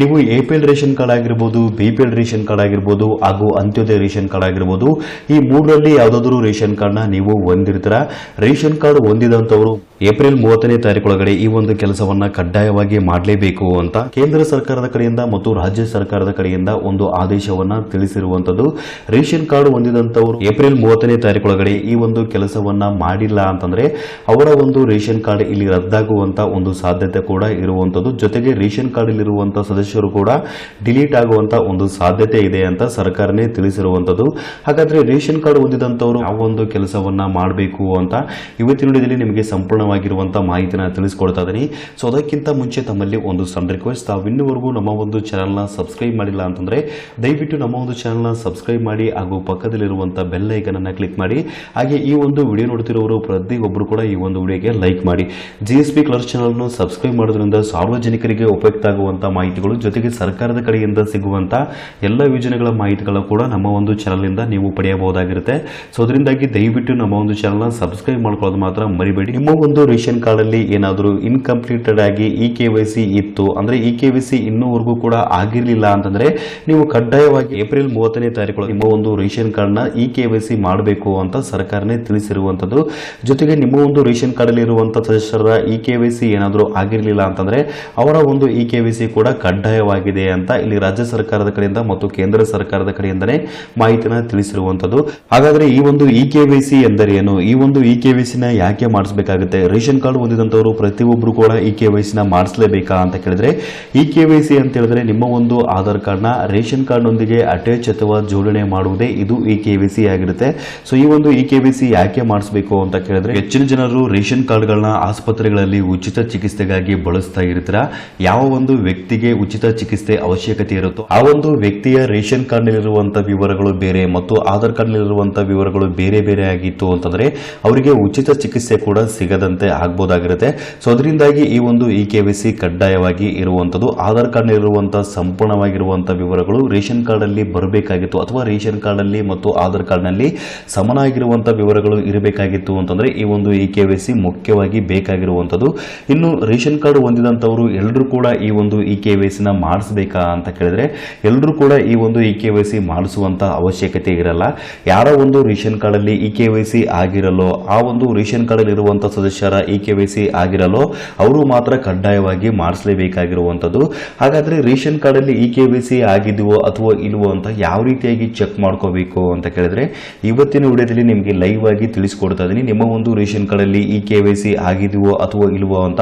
ನೀವು A P L ration card ಆಗಿರ್ಬೋದು B P L ration card ಆಗಿರ್ಬೋದು, ಹಾಗೂ ಅಂತ್ಯೋದಯ ರೇಷನ್ ಕಾರ್ಡ್ ಆಗಿರ್ಬೋದು, ಈ ಮೂರರಲ್ಲಿ ಯಾವುದಾದ್ರು ರೇಷನ್ ಕಾರ್ಡ್ನ ನೀವು ಹೊಂದಿರ್ತೀರ? ರೇಷನ್ ಕಾರ್ಡ್ ಹೊಂದಿದಂಥವರು ಏಪ್ರಿಲ್ ಮೂವತ್ತನೇ ತಾರೀಕೊಳಗಡೆ ಈ ಒಂದು ಕೆಲಸವನ್ನ ಕಡ್ಡಾಯವಾಗಿ ಮಾಡಲೇಬೇಕು ಅಂತ ಕೇಂದ್ರ ಸರ್ಕಾರದ ಕಡೆಯಿಂದ ಮತ್ತು ರಾಜ್ಯ ಸರ್ಕಾರದ ಕಡೆಯಿಂದ ಒಂದು ಆದೇಶವನ್ನ ತಿಳಿಸಿರುವಂತದ್ದು ರೇಷನ್ ಕಾರ್ಡ್ ಹೊಂದಿದಂಥವರು ಏಪ್ರಿಲ್ ಮೂವತ್ತನೇ ತಾರೀಕೊಳಗಡೆ ಈ ಒಂದು ಕೆಲಸವನ್ನ ಮಾಡಿಲ್ಲ ಅಂತಂದ್ರೆ ಅವರ ಒಂದು ರೇಷನ್ ಕಾರ್ಡ್ ಇಲ್ಲಿ ರದ್ದಾಗುವಂತ ಒಂದು ಸಾಧ್ಯತೆ ಕೂಡ ಇರುವಂತದ್ದು ಜೊತೆಗೆ ರೇಷನ್ ಕಾರ್ಡ್ ಇರುವಂತಹ ಸದಸ್ಯರು ಕೂಡ ಡಿಲೀಟ್ ಆಗುವಂತ ಒಂದು ಸಾಧ್ಯತೆ ಇದೆ ಅಂತ ಸರ್ಕಾರನೇ ತಿಳಿಸಿರುವಂತದ್ದು. ಹಾಗಾದ್ರೆ ರೇಷನ್ ಕಾರ್ಡ್ ಹೊಂದಿದಂತವರು ಯಾವ ಒಂದು ಕೆಲಸವನ್ನ ಮಾಡಬೇಕು ಅಂತ ಇವತ್ತಿನ ವಿಡಿಯೋದಲ್ಲಿ ನಿಮಗೆ ಸಂಪೂರ್ಣವಾಗಿರುವಂತಹ ಮಾಹಿತಿನ ತಿಳಿಸ್ಕೊಡ್ತಾ ಇದ್ದೀನಿ ಸೊ ಅದಕ್ಕಿಂತ ಮುಂಚೆ ತಮ್ಮಲ್ಲಿ ಒಂದು ಸಣ್ಣ ರಿಕ್ವೆಸ್ಟ್ ತಾವು ಇನ್ನುವರೆಗೂ ನಮ್ಮ ಒಂದು ಚಾನಲ್ನ ಸಬ್ಸ್ಕ್ರೈಬ್ ಮಾಡಿಲ್ಲ ಅಂತಂದ್ರೆ ದಯವಿಟ್ಟು ನಮ್ಮ ಒಂದು ಚಾನಲ್ನ ಸಬ್ಸ್ಕ್ರೈಬ್ ಮಾಡಿ ಹಾಗೂ ಪಕ್ಕದಲ್ಲಿರುವಂತಹ ಬೆಲ್ ಐಕನ್ ಅನ್ನ ಕ್ಲಿಕ್ ಮಾಡಿ. ಹಾಗೆ ಈ ಒಂದು ವಿಡಿಯೋ ನೋಡ್ತಿರೋರು ಪ್ರತಿಯೊಬ್ಬರು ಕೂಡ ಈ ಒಂದು ವಿಡಿಯೋಗೆ ಲೈಕ್ ಮಾಡಿ. G S colours channel subscribe ಮಾಡೋದ್ರಿಂದ ಸಾರ್ವಜನಿಕರಿಗೆ ಉಪಯುಕ್ತ ಆಗುವಂತಹ ಮಾಹಿತಿಗಳು ಜೊತೆಗೆ ಸರ್ಕಾರದ ಕಡೆಯಿಂದ ಸಿಗುವಂತಹ ಎಲ್ಲ ಯೋಜನೆಗಳ ಮಾಹಿತಿಗಳು ಕೂಡ ನಮ್ಮ ಒಂದು ಚಾನಲ್ನಿಂದ ನೀವು ಪಡೆಯಬಹುದಾಗಿರುತ್ತೆ. ಸೊ ಅದರಿಂದಾಗಿ ದಯವಿಟ್ಟು ನಮ್ಮ ಒಂದು ಚಾನಲ್ನ ಸಬ್ಸ್ಕ್ರೈಬ್ ಮಾಡ್ಕೊಳ್ಳೋದು ಮಾತ್ರ ಮರಿಬೇಡಿ. ನಿಮ್ಮ ಒಂದು ರೇಷನ್ ಕಾರ್ಡ್ ಅಲ್ಲಿ ಏನಾದರೂ ಇನ್ಕಂಪ್ಲೀಟೆಡ್ ಆಗಿ ಇ ಕೆ ಸಿ ಇತ್ತು ಅಂದ್ರೆ ಇ ಕೆ ವೈ ಸಿ ಇನ್ನೂವರೆಗೂ ಕೂಡ ಆಗಿರಲಿಲ್ಲ ಅಂತಂದ್ರೆ ನೀವು ಕಡ್ಡಾಯವಾಗಿ ಏಪ್ರಿಲ್ ಮೂವತ್ತನೇ ತಾರೀಕು ನಿಮ್ಮ ಒಂದು ರೇಷನ್ ಕಾರ್ಡ್ನ ಇ ಕೆ ವೈ ಸಿ ಮಾಡಬೇಕು ಅಂತ ಸರ್ಕಾರನೇ ತಿಳಿಸಿರುವಂತದ್ದು. ಜೊತೆಗೆ ನಿಮ್ಮ ಒಂದು ರೇಷನ್ ಕಾರ್ಡ್ ಅಲ್ಲಿ ಇರುವಂತ ಸದಸ್ಯರ ಇ ಕೆ ವೈ ಸಿ ಏನಾದರೂ ಆಗಿರಲಿಲ್ಲ ಅಂತಂದ್ರೆ ಅವರ ಒಂದು ಇ ಕೆ ವೈ ಸಿ ಕೂಡ ಕಡ್ಡಾಯವಾಗಿದೆ ಅಂತ ಇಲ್ಲಿ ರಾಜ್ಯ ಸರ್ಕಾರದ ಕಡೆಯಿಂದ ಮತ್ತು ಕೇಂದ್ರ ಸರ್ಕಾರದ ಕಡೆಯಿಂದನೇ ಮಾಹಿತಿನ ತಿಳಿಸಿರುವಂತದ್ದು. ಹಾಗಾದ್ರೆ ಈ ಒಂದು ಇ ಕೆ ವೈ ಸಿ ಎಂದರೇನು? ಈ ಒಂದು ಇ ಕೆ ವೈ ಸಿನ ಯಾಕೆ ಮಾಡಿಸಬೇಕಾಗುತ್ತೆ? ರೇಷನ್ ಕಾರ್ಡ್ ಹೊಂದಿದಂತವರು ಪ್ರತಿಯೊಬ್ಬರು ಕೂಡ ಇ ಕೆ ವೈ ಸಿನ ಮಾಡಿಸಲೇಬೇಕಾ ಅಂತ ಕೇಳಿದ್ರೆ, ಇ ಕೆ ವೈ ಸಿ ಅಂತ ಹೇಳಿದ್ರೆ ನಿಮ್ಮ ಒಂದು ಆಧಾರ್ ಕಾರ್ಡ್ನ ರೇಷನ್ ಕಾರ್ಡ್ನೊಂದಿಗೆ ಅಟ್ಯಾಚ್ ಅಥವಾ ಜೋಡಣೆ ಮಾಡುವುದೇ ಇದು ಇ ಕೆ ವೈ ಸಿ ಆಗಿರುತ್ತೆ. ಸೊ, ಈ ಒಂದು ಇ ಕೆ ವೈ ಸಿ ಯಾಕೆ ಮಾಡಿಸಬೇಕು ಅಂತ ಕೇಳಿದ್ರೆ, ಹೆಚ್ಚಿನ ಜನರು ರೇಷನ್ ಕಾರ್ಡ್ಗಳನ್ನ ಆಸ್ಪತ್ರೆಗಳಲ್ಲಿ ಉಚಿತ ಚಿಕಿತ್ಸೆಗಾಗಿ ಬಳಸ್ತಾ ಇರ್ತೀರಾ? ಯಾವ ಒಂದು ವ್ಯಕ್ತಿಗೆ ಉಚಿತ ಚಿಕಿತ್ಸೆ ಅವಶ್ಯಕತೆ ಇರುತ್ತೋ, ಆ ಒಂದು ವ್ಯಕ್ತಿಯ ರೇಷನ್ ಕಾರ್ಡ್ನಲ್ಲಿರುವಂತಹ ವಿವರಗಳು ಬೇರೆ ಮತ್ತು ಆಧಾರ್ ಕಾರ್ಡ್ನಲ್ಲಿರುವಂತಹ ವಿವರಗಳು ಬೇರೆ ಬೇರೆ ಆಗಿತ್ತು ಅಂತಂದ್ರೆ ಅವರಿಗೆ ಉಚಿತ ಚಿಕಿತ್ಸೆ ಕೂಡ ಸಿಗದಂತೆ ಆಗ್ಬೋದಾಗಿರುತ್ತೆ. ಸೊ ಅದರಿಂದಾಗಿ ಈ ಒಂದು ಇ ಕೆ ವಿ ಸಿ ಕಡ್ಡಾಯವಾಗಿ ಇರುವಂತದ್ದು, ಆಧಾರ್ ಕಾರ್ಡ್ನಲ್ಲಿರುವಂತಹ ಸಂಪೂರ್ಣವಾಗಿರುವಂತಹ ವಿವರಗಳು ರೇಷನ್ ಕಾರ್ಡ್ ಅಲ್ಲಿ ಬರಬೇಕಾಗಿತ್ತು ಅಥವಾ ರೇಷನ್ ಕಾರ್ಡ್ ಅಲ್ಲಿ ಮತ್ತು ಆಧಾರ್ ಕಾರ್ಡ್ನಲ್ಲಿ ಸಮನಾಗಿರುವಂತಹ ವಿವರಗಳು ಇರಬೇಕಾಗಿತ್ತು ಅಂತಂದ್ರೆ ಈ ಒಂದು ಇ ಕೆ ವಿ ಸಿ ಮುಖ್ಯವಾಗಿ ಬೇಕಾಗಿರುವಂತದ್ದು. ಇನ್ನು ರೇಷನ್ ಕಾರ್ಡ್ ಹೊಂದಿದಂತವರು ಎಲ್ಲರೂ ಕೂಡ ಈ ಒಂದು ಇ ಕೆ ವೈ ಸಿನ ಮಾಡಿಸ್ಬೇಕಾ ಅಂತ ಕೇಳಿದ್ರೆ ಎಲ್ಲರೂ ಕೂಡ ಈ ಒಂದು ಇ ಕೆ ವೈ ಸಿ ಮಾಡಿಸುವಂತ ಅವಶ್ಯಕತೆ ಇರಲ್ಲ. ಯಾರೋ ಒಂದು ರೇಷನ್ ಕಾರ್ಡ್ ಅಲ್ಲಿ ಇ ಕೆ ವೈ ಸಿ ಆಗಿರಲ್ಲೋ, ಆ ಒಂದು ರೇಷನ್ ಕಾರ್ಡ್ ಅಲ್ಲಿ ಇರುವಂತಹ ಸದಸ್ಯರ ಇ ಕೆ ವೈ ಸಿ ಆಗಿರಲ್ಲೋ, ಅವರು ಮಾತ್ರ ಕಡ್ಡಾಯವಾಗಿ ಮಾಡಿಸಲೇಬೇಕಾಗಿರುವಂತದ್ದು. ಹಾಗಾದ್ರೆ ರೇಷನ್ ಕಾರ್ಡ್ ಅಲ್ಲಿ ಇ ಕೆ ವೈ ಸಿ ಆಗಿದೆಯೋ ಅಥವಾ ಇಲ್ವೋ ಅಂತ ಯಾವ ರೀತಿಯಾಗಿ ಚೆಕ್ ಮಾಡ್ಕೋಬೇಕು ಅಂತ ಕೇಳಿದ್ರೆ, ಇವತ್ತಿನ ವಿಡಿಯೋದಲ್ಲಿ ನಿಮಗೆ ಲೈವ್ ಆಗಿ ತಿಳಿಸ್ಕೊಡ್ತಾ ಇದ್ದೀನಿ. ನಿಮ್ಮ ಒಂದು ರೇಷನ್ ಕಾರ್ಡ್ ಅಲ್ಲಿ ಇ ಕೆ ವೈ ಸಿ ಆಗಿದೆಯೋ ಅಥವಾ ಇಲ್ವೋ ಅಂತ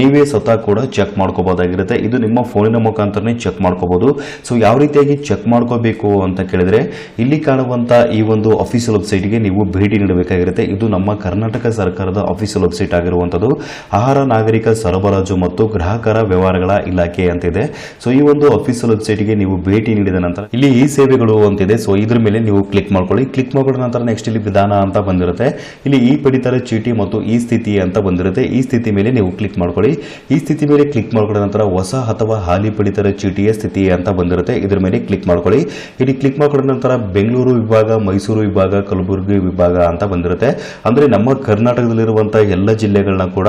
ನೀವೇ ಸ್ವತಃ ಕೂಡ ಚೆಕ್ ಮಾಡ್ಕೋಬಹುದಾಗಿರುತ್ತೆ ಇದು ನಿಮ್ಮ ಫೋನಿನ ಮುಖಾಂತರನೇ ಚೆಕ್ ಮಾಡ್ಕೋಬಹುದು ಸೊ ಯಾವ ರೀತಿಯಾಗಿ ಚೆಕ್ ಮಾಡ್ಕೋಬೇಕು ಅಂತ ಕೇಳಿದ್ರೆ, ಇಲ್ಲಿ ಕಾಣುವಂತ ಈ ಒಂದು ಅಫಿಷಿಯಲ್ ವೆಬ್ಸೈಟ್ಗೆ ನೀವು ಭೇಟಿ ನೀಡಬೇಕಾಗಿರುತ್ತೆ. ಇದು ನಮ್ಮ ಕರ್ನಾಟಕ ಸರ್ಕಾರದ ಅಫಿಷಿಯಲ್ ವೆಬ್ಸೈಟ್ ಆಗಿರುವಂತದ್ದು ಆಹಾರ, ನಾಗರಿಕ, ಸರಬರಾಜು ಮತ್ತು ಗ್ರಾಹಕರ ವ್ಯವಹಾರಗಳ ಇಲಾಖೆ ಅಂತಿದೆ. ಸೊ ಈ ಒಂದು ಅಫಿಷಿಯಲ್ ವೆಬ್ಸೈಟ್ಗೆ ನೀವು ಭೇಟಿ ನೀಡಿದ ನಂತರ, ಇಲ್ಲಿ ಈ ಸೇವೆಗಳು ಅಂತಿದೆ. ಸೊ ಇದ್ರ ಮೇಲೆ ನೀವು ಕ್ಲಿಕ್ ಮಾಡ್ಕೊಳ್ಳಿ. ಕ್ಲಿಕ್ ಮಾಡಿದ ನಂತರ ನೆಕ್ಸ್ಟ್ ಇಲ್ಲಿ ವಿಧಾನ ಅಂತ ಬಂದಿರುತ್ತೆ. ಇಲ್ಲಿ ಈ ಪಡಿತರ, ಚೀಟಿ ಮತ್ತು ಈ ಸ್ಥಿತಿ ಅಂತ ಬಂದಿರುತ್ತೆ. ಈ ಸ್ಥಿತಿ ಮೇಲೆ ನೀವು ಕ್ಲಿಕ್ ಮಾಡ್ಕೊಳ್ಳಿ. ಈ ಸ್ಥಿತಿ ಮೇಲೆ ಕ್ಲಿಕ್ ಮಾಡ್ಕೊಂಡ ನಂತರ ಹೊಸ ಅಥವಾ ಪಡಿತರ ಚೀಟಿಯ ಸ್ಥಿತಿ ಅಂತ ಬಂದಿರುತ್ತೆ. ಇದರ ಮೇಲೆ ಕ್ಲಿಕ್ ಮಾಡ್ಕೊಳ್ಳಿ. ಇಲ್ಲಿ ಕ್ಲಿಕ್ ಮಾಡ್ಕೊಂಡ ನಂತರ ಬೆಂಗಳೂರು ವಿಭಾಗ, ಮೈಸೂರು ವಿಭಾಗ, ಕಲಬುರಗಿ ವಿಭಾಗ ಅಂತ ಬಂದಿರುತ್ತೆ. ಅಂದ್ರೆ ನಮ್ಮ ಕರ್ನಾಟಕದಲ್ಲಿರುವಂತಹ ಎಲ್ಲ ಜಿಲ್ಲೆಗಳನ್ನ ಕೂಡ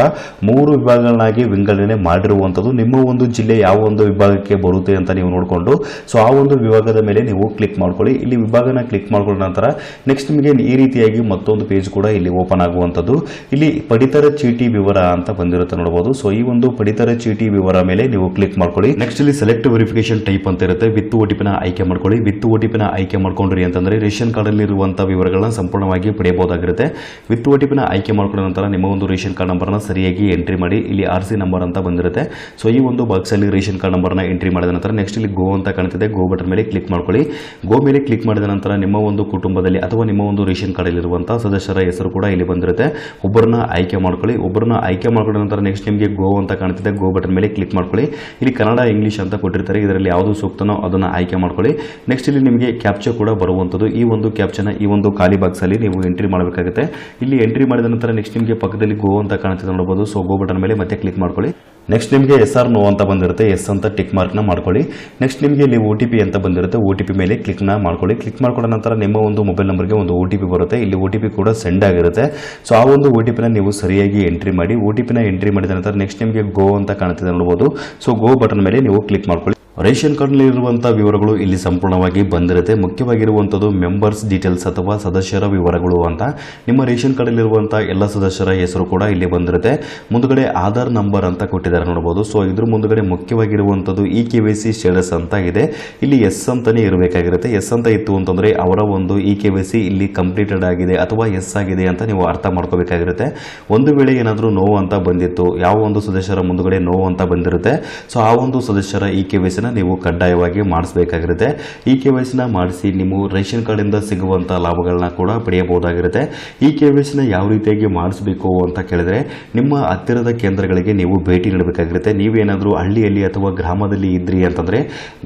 ಮೂರು ವಿಭಾಗಗಳನ್ನಾಗಿ ವಿಂಗಡಣೆ ಮಾಡಿರುವಂತದ್ದು ನಿಮ್ಮ ಒಂದು ಜಿಲ್ಲೆ ಯಾವ ಒಂದು ವಿಭಾಗಕ್ಕೆ ಬರುತ್ತೆ ಅಂತ ನೀವು ನೋಡಿಕೊಂಡು, ಸೊ ಆ ಒಂದು ವಿಭಾಗದ ಮೇಲೆ ನೀವು ಕ್ಲಿಕ್ ಮಾಡ್ಕೊಳ್ಳಿ. ಇಲ್ಲಿ ವಿಭಾಗನ ಕ್ಲಿಕ್ ಮಾಡ್ಕೊಂಡ ನಂತರ ನೆಕ್ಸ್ಟ್ ನಿಮಗೆ ಈ ರೀತಿಯಾಗಿ ಮತ್ತೊಂದು ಪೇಜ್ ಕೂಡ ಇಲ್ಲಿ ಓಪನ್ ಆಗುವಂತದ್ದು. ಇಲ್ಲಿ ಪಡಿತರ ಚೀಟಿ ವಿವರ ಅಂತ ಬಂದಿರುತ್ತೆ ನೋಡಬಹುದು ಸೊ ಈ ಒಂದು ಪಡಿತರ ಚೀಟಿ ವಿವರ ಮೇಲೆ ನೀವು ಕ್ಲಿಕ್ ಮಾಡ್ಕೊಳ್ಳಿ. ನೆಕ್ಸ್ಟ್ ಇಲ್ಲಿ ಸೆಲೆಕ್ಟ್ ವೆರಿಫಿಕೇಶನ್ ಟೈಪ್ ಅಂತ ಇರುತ್ತೆ. ವಿತ್ ಓಟಿಪಿನ ಆಯ್ಕೆ ಮಾಡ್ಕೊಳ್ಳಿ. ವಿತ್ ಓಟಿಪಿನ ಆಯ್ಕೆ ಮಾಡ್ಕೊಂಡ್ರಿ ಅಂತಂದ್ರೆ ರೇಷನ್ ಕಾರ್ಡ್ ಅಲ್ಲಿ ಇರುವಂತಹ ವಿವರಗಳನ್ನ ಸಂಪೂರ್ಣವಾಗಿ ಪಡೆಯಬಹುದಾಗಿರುತ್ತೆ. ವಿತ್ ಓಟಿಪಿನ ಆಯ್ಕೆ ಮಾಡ್ಕೊಂಡ ನಂತರ ನಿಮ್ಮ ಒಂದು ರೇಷನ್ ಕಾರ್ಡ್ ನಂಬರ್ನ ಸರಿಯಾಗಿ ಎಂಟ್ರಿ ಮಾಡಿ. ಇಲ್ಲಿ ಆರ್ ಸಿ ನಂಬರ್ ಅಂತ ಬಂದಿರುತ್ತೆ. ಸೊ ಈ ಒಂದು ಬಾಕ್ಸ್ ಅಲ್ಲಿ ರೇಷನ್ ಕಾರ್ಡ್ ನಂಬರ್ನ ಎಂಟ್ರಿ ಮಾಡಿದ ನಂತರ ನೆಕ್ಸ್ಟ್ ಇಲ್ಲಿ ಗೋ ಅಂತ ಕಾಣ್ತಿದೆ. ಗೋ ಬಟನ್ ಮೇಲೆ ಕ್ಲಿಕ್ ಮಾಡ್ಕೊಳ್ಳಿ. ಗೋ ಮೇಲೆ ಕ್ಲಿಕ್ ಮಾಡಿದ ನಂತರ ನಿಮ್ಮ ಒಂದು ಕುಟುಂಬದಲ್ಲಿ ಅಥವಾ ನಿಮ್ಮ ಒಂದು ರೇಷನ್ ಕಾರ್ಡ್ ಇರುವಂತಹ ಸದಸ್ಯರ ಹೆಸರು ಕೂಡ ಇಲ್ಲಿ ಬಂದಿರುತ್ತೆ. ಒಬ್ಬರನ್ನ ಆಯ್ಕೆ ಮಾಡ್ಕೊಳ್ಳಿ. ಒಬ್ಬರನ್ನ ಆಯ್ಕೆ ಮಾಡ್ಕೊಂಡ ನಂತರ ನೆಕ್ಸ್ಟ್ ನಿಮಗೆ ಗೋ ಅಂತ ಕಾಣ್ತಿದೆ. ಗೋ ಬಟನ್ ಮೇಲೆ ಕ್ಲಿಕ್ ಮಾಡ್ಕೊಳ್ಳಿ. ಇಲ್ಲಿ ಕನ್ನಡ ಇಂಗ್ಲಿಷ್ ಅಂತ ಕೊಟ್ಟಿರ್ತಾರೆ. ಇದರಲ್ಲಿ ಯಾವುದು ಸೂಕ್ತನೋ ಅದನ್ನ ಆಯ್ಕೆ ಮಾಡ್ಕೊಳ್ಳಿ. ನೆಕ್ಸ್ಟ್ ಇಲ್ಲಿ ನಿಮಗೆ ಕ್ಯಾಪ್ಚರ್ ಕೂಡ ಬರುವಂಥದ್ದು ಈ ಒಂದು ಕ್ಯಾಪ್ಚನ ಈ ಒಂದು ಖಾಲಿ ಬಾಕ್ಸ್ ಅಲ್ಲಿ ನೀವು ಎಂಟ್ರಿ ಮಾಡಬೇಕಾಗುತ್ತೆ. ಇಲ್ಲಿ ಎಂಟ್ರಿ ಮಾಡಿದ ನಂತರ ನೆಕ್ಸ್ಟ್ ನಿಮಗೆ ಪಕ್ಕದಲ್ಲಿ ಗೋ ಅಂತ ಕಾಣುತ್ತೆ ನೋಡಬಹುದು ಸೊ ಗೋ ಬಟನ್ ಮೇಲೆ ಮತ್ತೆ ಕ್ಲಿಕ್ ಮಾಡ್ಕೊಳ್ಳಿ. ನೆಕ್ಸ್ಟ್ ನಿಮಗೆ ಎಸ್ ಆರ್ ನೋ ಅಂತ ಬಂದಿರುತ್ತೆ, ಎಸ್ ಅಂತ ಟಿಕ್ ಮಾರ್ಕ್ನ ಮಾಡ್ಕೊಳ್ಳಿ. ನೆಕ್ಸ್ಟ್ ನಿಮಗೆ ಇಲ್ಲಿ ಒ ಟಿ ಪಿ ಅಂತ ಬಂದಿರುತ್ತೆ ಒ ಟಿ ಪಿ ಮೇಲೆ ಕ್ಲಿಕ್ನ ಮಾಡ್ಕೊಳ್ಳಿ. ಕ್ಲಿಕ್ ಮಾಡ್ಕೊಂಡ ನಂತರ ನಿಮ್ಮ ಒಂದು ಮೊಬೈಲ್ ನಂಬರ್ಗೆ ಒಂದು ಒ ಟಿ ಪಿ ಬರುತ್ತೆ. ಇಲ್ಲಿ ಒ ಟಿ ಪಿ ಕೂಡ ಸೆಂಡ್ ಆಗಿರುತ್ತೆ. ಸೊ ಆ ಒಂದು ಒ ಟಿ ಪಿನ ನೀವು ಸರಿಯಾಗಿ ಎಂಟ್ರಿ ಮಾಡಿ ಒ ಟಿ ಪಿನ ಎಂಟ್ರಿ ಮಾಡಿದ ನಂತರ ನೆಕ್ಸ್ಟ್ ನಿಮಗೆ ಗೋ ಅಂತ ಕಾಣುತ್ತಿದೆ ನೋಡ್ಬೋದು. ಸೊ ಗೋ ಬಟನ್ ಮೇಲೆ ನೀವು ಕ್ಲಿಕ್ ಮಾಡ್ಕೊಳ್ಳಿ. ರೇಷನ್ ಕಾರ್ಡ್ನಲ್ಲಿರುವಂಥ ವಿವರಗಳು ಇಲ್ಲಿ ಸಂಪೂರ್ಣವಾಗಿ ಬಂದಿರುತ್ತೆ. ಮುಖ್ಯವಾಗಿರುವಂಥದ್ದು ಮೆಂಬರ್ಸ್ ಡೀಟೇಲ್ಸ್ ಅಥವಾ ಸದಸ್ಯರ ವಿವರಗಳು ಅಂತ. ನಿಮ್ಮ ರೇಷನ್ ಕಾರ್ಡಲ್ಲಿರುವಂಥ ಎಲ್ಲ ಸದಸ್ಯರ ಹೆಸರು ಕೂಡ ಇಲ್ಲಿ ಬಂದಿರುತ್ತೆ. ಮುಂದುಗಡೆ ಆಧಾರ್ ನಂಬರ್ ಅಂತ ಕೊಟ್ಟಿದ್ದಾರೆ ನೋಡಬಹುದು. ಸೊ ಇದ್ರ ಮುಂದುಗಡೆ ಮುಖ್ಯವಾಗಿರುವಂಥದ್ದು E K Y C status ಅಂತ ಇದೆ. ಇಲ್ಲಿ ಎಸ್ ಅಂತಾನೆ ಇರಬೇಕಾಗಿರುತ್ತೆ. ಎಸ್ ಅಂತ ಇತ್ತು ಅಂತಂದ್ರೆ ಅವರ ಒಂದು ಇ ಕೆ ವೈ ಸಿ ಇಲ್ಲಿ ಕಂಪ್ಲೀಟೆಡ್ ಆಗಿದೆ ಅಥವಾ ಎಸ್ ಆಗಿದೆ ಅಂತ ನೀವು ಅರ್ಥ ಮಾಡ್ಕೋಬೇಕಾಗಿರುತ್ತೆ. ಒಂದು ವೇಳೆ ಏನಾದರೂ ನೋವು ಅಂತ ಬಂದಿತ್ತು, ಯಾವ ಒಂದು ಸದಸ್ಯರ ಮುಂದುಗಡೆ ನೋವು ಅಂತ ಬಂದಿರುತ್ತೆ. ಸೊ ಆ ಒಂದು ಸದಸ್ಯರ ಇ ಕೆ ವೈ ಸಿನ ನೀವು ಕಡ್ಡಾಯವಾಗಿ ಮಾಡಿಸಬೇಕಾಗಿರುತ್ತೆ. ಈ ಕೆ ವೈ ಮಾಡಿಸಿ ನೀವು ರೇಷನ್ ಕಾರ್ಡಿಂದ ಸಿಗುವಂತಹ ಲಾಭಗಳನ್ನ ಕೂಡ ಪಡೆಯಬಹುದಾಗಿರುತ್ತೆ. ಈ ಕೆ ವೈ ಸಿನ ಯಾವ ರೀತಿಯಾಗಿ ಮಾಡಿಸಬೇಕು ಅಂತ ಕೇಳಿದ್ರೆ, ನಿಮ್ಮ ಹತ್ತಿರದ ಕೇಂದ್ರಗಳಿಗೆ ನೀವು ಭೇಟಿ ನೀಡಬೇಕಾಗಿರುತ್ತೆ. ನೀವೇನಾದರೂ ಹಳ್ಳಿಯಲ್ಲಿ ಅಥವಾ ಗ್ರಾಮದಲ್ಲಿ ಇದ್ರಿ ಅಂತಂದ್ರೆ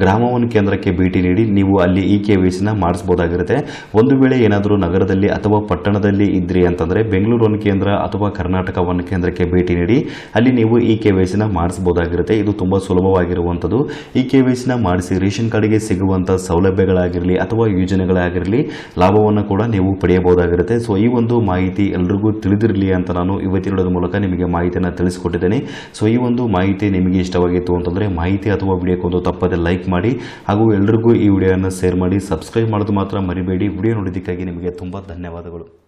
ಗ್ರಾಮವನ್ನು ಕೇಂದ್ರಕ್ಕೆ ಭೇಟಿ ನೀಡಿ ನೀವು ಅಲ್ಲಿ ಇ ಕೆ ವೈ ಸಿನ ಮಾಡಿಸಬಹುದಾಗಿರುತ್ತೆ. ಒಂದು ವೇಳೆ ಏನಾದರೂ ನಗರದಲ್ಲಿ ಅಥವಾ ಪಟ್ಟಣದಲ್ಲಿ ಇದ್ರಿ ಅಂತಂದ್ರೆ, ಬೆಂಗಳೂರು ಒನ್ ಕೇಂದ್ರ ಅಥವಾ ಕರ್ನಾಟಕ ಒನ್ ಕೇಂದ್ರಕ್ಕೆ ಭೇಟಿ ನೀಡಿ ಅಲ್ಲಿ ನೀವು ಇ ಕೆ ವೈ ಸಿನ ಮಾಡಿಸಬಹುದಾಗಿರುತ್ತೆ. ಇದು ತುಂಬಾ ಸುಲಭವಾಗಿರುವಂಥದ್ದು. ಈ ಕೆ ವೈ ಮಾಡಿಸಿ ರೇಷನ್ ಕಾರ್ಡ್ಗೆ ಸಿಗುವಂಥ ಸೌಲಭ್ಯಗಳಾಗಿರಲಿ ಅಥವಾ ಯೋಜನೆಗಳಾಗಿರಲಿ ಲಾಭವನ್ನು ಕೂಡ ನೀವು ಪಡೆಯಬಹುದಾಗಿರುತ್ತೆ. ಸೊ ಈ ಒಂದು ಮಾಹಿತಿ ಎಲ್ರಿಗೂ ತಿಳಿದಿರಲಿ ಅಂತ ನಾನು ಇವತ್ತಿನ ಮೂಲಕ ನಿಮಗೆ ಮಾಹಿತಿಯನ್ನು ತಿಳಿಸಿಕೊಟ್ಟಿದ್ದೇನೆ. ಸೊ ಈ ಒಂದು ಮಾಹಿತಿ ನಿಮಗೆ ಇಷ್ಟವಾಗಿತ್ತು ಅಂತಂದರೆ ಮಾಹಿತಿ ಅಥವಾ ವಿಡಿಯೋಕ್ಕೊಂದು ತಪ್ಪದೆ ಲೈಕ್ ಮಾಡಿ ಹಾಗೂ ಎಲ್ರಿಗೂ ಈ ವಿಡಿಯೋನ ಶೇರ್ ಮಾಡಿ, ಸಬ್ಸ್ಕ್ರೈಬ್ ಮಾಡೋದು ಮಾತ್ರ ಮರಿಬೇಡಿ. ವಿಡಿಯೋ ನೋಡಿದ್ದಕ್ಕಾಗಿ ನಿಮಗೆ ತುಂಬ ಧನ್ಯವಾದಗಳು.